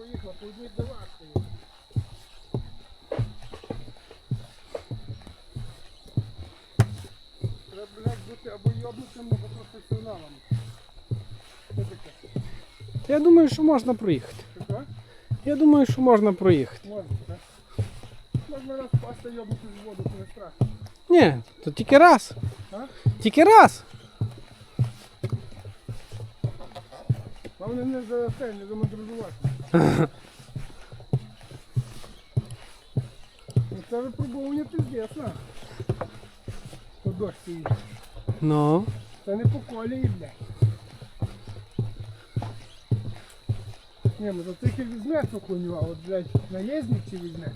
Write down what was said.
поїхав, по одній до вас. Треба, блядь, бути або йобнутим, або професіоналом. Що таке? Я думаю, що можна проїхати. Що? Я думаю, що можна проїхати. Можна, так? Можна раз пасти йобнути з воду, це не страшно. Ні, то тільки раз. А? Тільки раз. Головне не за це, не замадрузувати. Ну це випробування піздець, на. То дощ стоїть. Ну. Це не по колії, блядь. Ні, ну то тільки візьме цю хуйню, а от, блядь, наїзник чи візьме.